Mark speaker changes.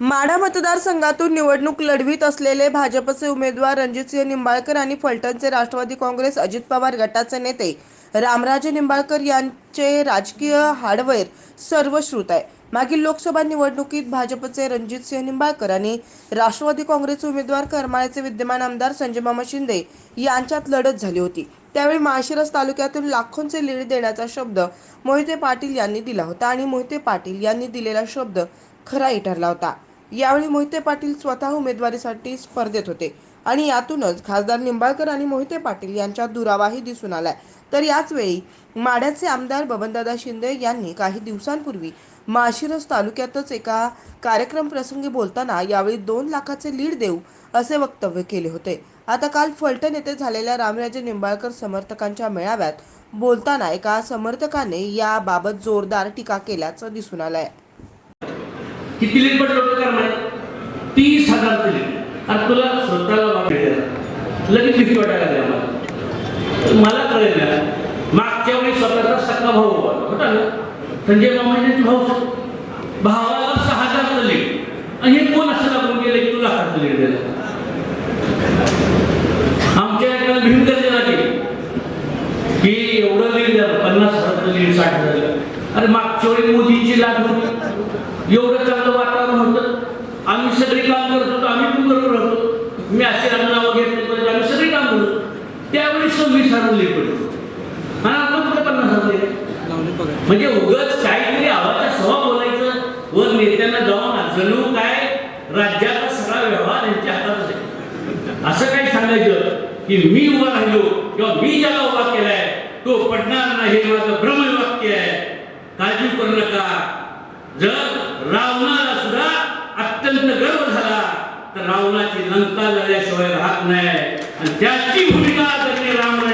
Speaker 1: माढा मतदारसंघातून निवडणूक लढवित असलेले भाजपचे उमेदवार रणजितसिंह निंबाळकर आणि फलटणचे राष्ट्रवादी काँग्रेस अजित पवार गटाचे नेते रामराजे निंबाळकर यांचे राजकीय हार्डवेअर सर्वश्रुत आहे. मागील लोकसभा निवडणुकीत भाजपचे रणजितसिंह निंबाळकर आणि राष्ट्रवादी काँग्रेसचे उमेदवार करमाळ्याचे विद्यमान आमदार संजय मामा शिंदे यांच्यात लढत झाली होती. त्यावेळी माळशिरस तालुक्यातून लाखोंचे लीड देण्याचा शब्द मोहिते पाटील यांनी दिला होता आणि मोहिते पाटील यांनी दिलेला शब्द खराही ठरला होता. यावेळी मोहिते पाटील स्वतः उमेदवारीसाठी स्पर्धेत होते. आणि यातूनच खासदार निंबाळकर आणि मोहिते पाटील यांच्यात दुरावाही दिसून आलाय. तर याच वेळी माढ्याचे आमदार बबनदादा शिंदे यांनी काही दिवसांपूर्वी माशिरस तालुक्यातच एका कार्यक्रम प्रसंगी बोलताना यावेळी दोन लाखाचे लीड देऊ असे वक्तव्य केले होते. आता काल फलटण येथे झालेल्या रामराजे निंबाळकर समर्थकांच्या मेळाव्यात बोलताना एका समर्थकाने याबाबत जोरदार टीका केल्याचं दिसून आलं आहे
Speaker 2: किती लीड लोक होतं म्हणे तीस हजार लीड आणि तुला स्वतःला वाटायला लगेच भीती वाटायला लागली आम्हाला. मला कळेल ना मागच्या वेळी स्वतःचा सगळा भाऊ होता. ना? संजय मामाचे भाऊ भावाला सहा हजार लीड आणि हे कोण असं लागून गेलं की तुला हात लीड दिलं आमच्या एका भीमकर जनाची की एवढं लिहिलं पन्नास हजार लीड साठ हजार अरे मागच्या वेळी मोदींची लाट होती. एवढं चांगलं वातावरण होतं. आम्ही सगळे काम करत होतो. आम्ही पण बरोबर होतो मी असे नावं घेत होतो आम्ही सगळे काम करतो त्यावेळी सव्वीस हजार पडतो आणि आपण कुठे पन्नास हजार म्हणजे उगच काहीतरी आवाच्या सभा बोलायचं व नेत्यांना जाऊन जणू काय? राज्याचा सगळा व्यवहार यांच्या हातात आहे. असं काही सांगायचं की मी उभा राहिलो किंवा मी ज्याला उभा केलाय तो पडणार नाही हे माझं आहे पर्णकार नका. जर रावणाला सुद्धा अत्यंत गर्व झाला तर रावणाची लंका झाल्याशिवाय राहत नाही. आणि त्याची भूमिका त्यांनी राम